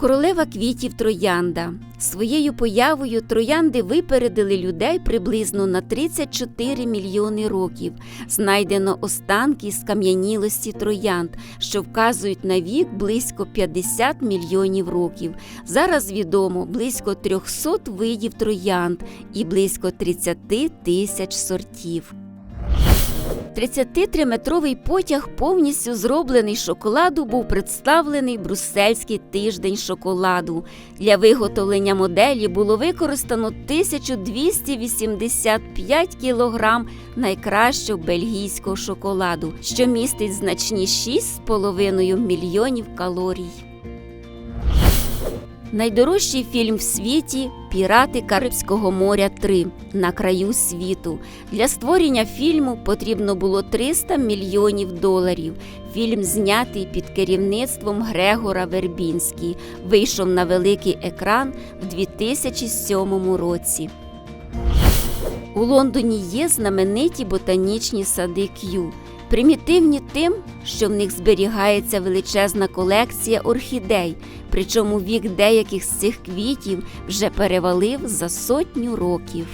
Королева квітів троянда. Своєю появою троянди випередили людей приблизно на 34 мільйони років. Знайдено останки з кам'янілості троянд, що вказують на вік близько 50 мільйонів років. Зараз відомо близько 300 видів троянд і близько 30 тисяч сортів. 33-метровий потяг, повністю зроблений шоколаду, був представлений Брюссельський тиждень шоколаду. Для виготовлення моделі було використано 1285 кілограм найкращого бельгійського шоколаду, що містить значні 6,5 мільйонів калорій. Найдорожчий фільм в світі Пірати Карибського моря 3 на краю світу. Для створення фільму потрібно було 300 мільйонів доларів. Фільм знятий під керівництвом Грегора Вербінський. Вийшов на великий екран в 2007 році. У Лондоні є знамениті ботанічні сади К'ю. Примітивні тим, що в них зберігається величезна колекція орхідей, причому вік деяких з цих квітів вже перевалив за сотню років.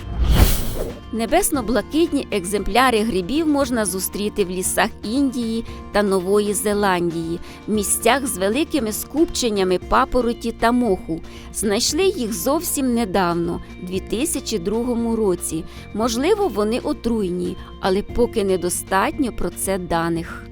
Небесно-блакитні екземпляри грибів можна зустріти в лісах Індії та Нової Зеландії, в місцях з великими скупченнями папороті та моху. Знайшли їх зовсім недавно, в 2002 році. Можливо, вони отруйні, але поки недостатньо про це даних.